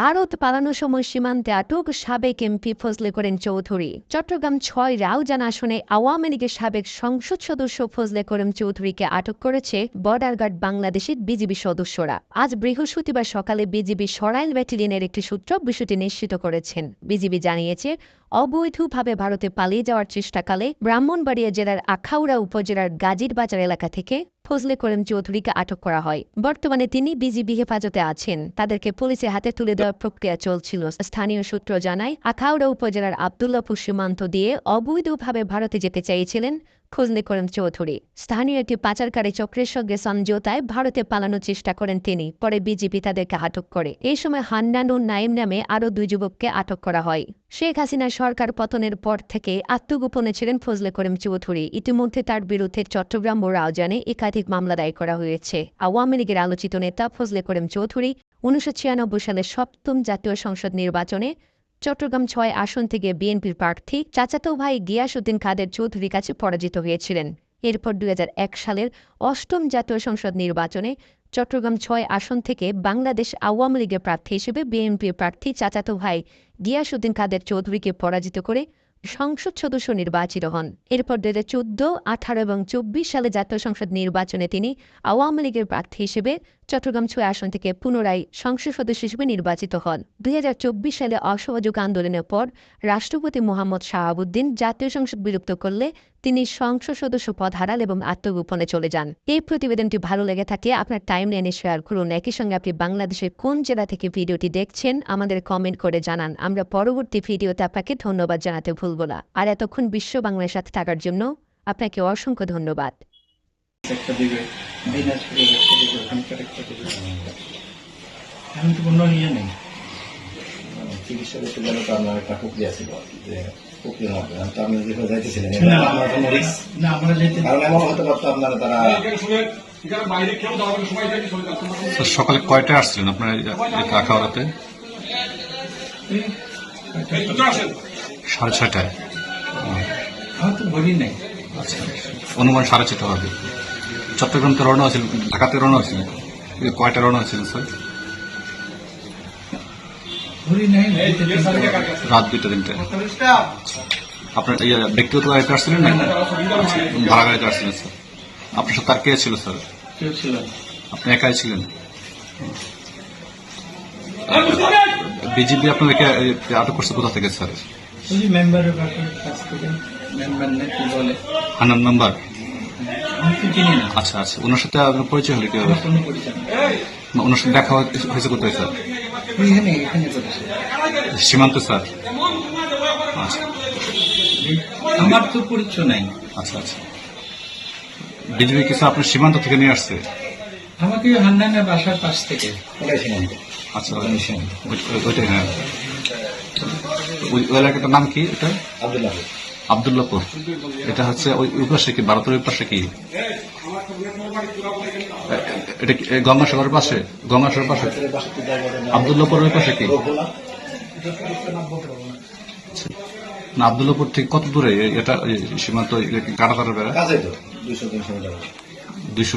ভারত পালানোর সময় সীমান্তে আটক সাবেক এমপি ফজলে করেন চৌধুরী। চট্টগ্রাম ছয় রাউজান আসনে আওয়ামী লীগের সাবেক সংসদ সদস্য ফজলে করিম চৌধুরীকে আটক করেছে বর্ডার গার্ড বাংলাদেশের বিজিবি সদস্যরা। আজ বৃহস্পতিবার সকালে বিজিবি সরাইল ব্যাটালিয়নের একটি সূত্র বিষয়টি নিশ্চিত করেছেন। বিজিবি জানিয়েছে, অবৈধভাবে ভারতে পালিয়ে যাওয়ার চেষ্টাকালে ব্রাহ্মণবাড়িয়া জেলার আখাউড়া উপজেলার গাজীর বাজার এলাকা থেকে ফজলে করিম চৌধুরীকে আটক করা হয়। বর্তমানে তিনি বিজিবি হেফাজতে আছেন। তাদেরকে পুলিশের হাতে তুলে দেওয়ার প্রক্রিয়া চলছিল। স্থানীয় সূত্র জানায়, আখাউড়া উপজেলার আবদুল্লাপুর সীমান্ত দিয়ে অবৈধভাবে ভারতে যেতে চাইছিলেন ফজলে করিম চৌধুরী। স্থানীয় একটি পাচারকারী চক্রের সঙ্গে সমঝোতায় ভারতে পালানোর চেষ্টা করেন তিনি। পরে বিজেপি তাদেরকে আটক করে। এই সময় হান্নান ও নাইম নামে আরও দুই যুবককে আটক করা হয়। শেখ হাসিনার সরকার পতনের পর থেকে আত্মগোপনে ছিলেন ফজলে করিম চৌধুরী। ইতিমধ্যে তার বিরুদ্ধে চট্টগ্রাম ও রাউজানে একাধিক মামলা দায়ের করা হয়েছে। আওয়ামী লীগের আলোচিত নেতা ফজলে করিম চৌধুরী উনিশশো সালের সপ্তম জাতীয় সংসদ নির্বাচনে চট্টগ্রাম ছয় আসন থেকে বিএনপির প্রার্থী চাচাতো ভাই গিয়াসুদ্দিন খাদের চৌধুরীর কাছে পরাজিত হয়েছিলেন। এরপর দুই হাজার এক সালের অষ্টম জাতীয় সংসদ নির্বাচনে চট্টগ্রাম ছয় আসন থেকে বাংলাদেশ আওয়ামী লীগের প্রার্থী হিসেবে বিএনপির প্রার্থী চাচাতো ভাই গিয়াসুদ্দিন খাদের চৌধুরীকে পরাজিত করে সংসদ সদস্য নির্বাচিত হন। এরপর দু হাজার চোদ্দ, আঠারো এবং চব্বিশ সালে জাতীয় সংসদ নির্বাচনে তিনি আওয়ামী লীগের প্রার্থী হিসেবে চট্টগ্রাম ছয় আসন থেকে পুনরায় সংসদ সদস্য হিসেবে নির্বাচিত হন। দুই হাজার চব্বিশ সালে অসহযোগ আন্দোলনের পর রাষ্ট্রপতি মোহাম্মদ শাহাবুদ্দিন জাতীয় সংসদ বিলুপ্ত করলে তিনি সংসদ সদস্য পদ হারাল এবং আত্মগোপনে চলে যান। এই প্রতিবেদনটি ভালো লেগে থাকে আপনার টাইম লাইনে শেয়ার করুন। একই সঙ্গে আপনি বাংলাদেশের কোন জেলা থেকে ভিডিওটি দেখছেন আমাদের কমেন্ট করে জানান। আমরা পরবর্তী ভিডিওতে আপনাকে ধন্যবাদ জানাতে ভুলব না। আর এতক্ষণ বিশ্ব বাংলার সাথে থাকার জন্য আপনাকে অসংখ্য ধন্যবাদ। এখন তো কোনো ইয়ে নেই। চিকিৎসা করতে গেলে তো আপনার একটা প্রক্রিয়া ছিল যে সকালে কয়টায় আসছিলেন আপনার এই, সাড়ে নেই আচ্ছা অনুমান সাড়ে ছয়টা হবে চট্টগ্রাম তো রওনা হয়েছিল ঢাকাতে রওনা হয়েছিল। কয়টা রওনা হয়েছিলেন স্যার ঘড়ি নেই যেতে যেতে হবে। রাত দুইটা তিনটে। আপনার ইয়ে, ব্যক্তিগত গাড়িতে আসছিলেন না আচ্ছা, ভাড়া গাড়িতে আসছিলেন স্যার। আপনার সাথে আর কে ছিল স্যার। আপনি একাই ছিলেন? বিজিবি আপনাদেরকে আটক করছে কোথা থেকে স্যার? মেম্বার কি আচ্ছা আচ্ছা। ওনার সাথে আপনার পরিচয় হলো। না, ওনার সাথে দেখা হয়েছে কোথায় স্যার? এখানে এখানে সীমান্ত স্যার। আচ্ছা। আমার তো পরিচয় নাই। আচ্ছা আচ্ছা। বিজেপি কিছু আপনার সীমান্ত থেকে নিয়ে আসছে? আমাকে হান্নানের বাসার পাশ থেকে ওটাই সীমান্ত। আচ্ছা। ওটাই সীমান্ত। ওই- ওইটাই হ্যাঁ। ওই এলাকাটার নাম কি এটা? আবদুল্লাহ আবদুল্লাপুর এটা হচ্ছে ওই ওই পাশে কি ভারতের ওই পাশে কি? এটা গঙ্গাসাগরের পাশে? গঙ্গাসাগরের পাশে? জায়গাটার নাম পাশে কি? না আবদুল্লাপুর থেকে কত দূরে? এটা এই সীমান্ত কাটাতারের বেড়া? কাছে তো দুইশো মিটার। দুইশো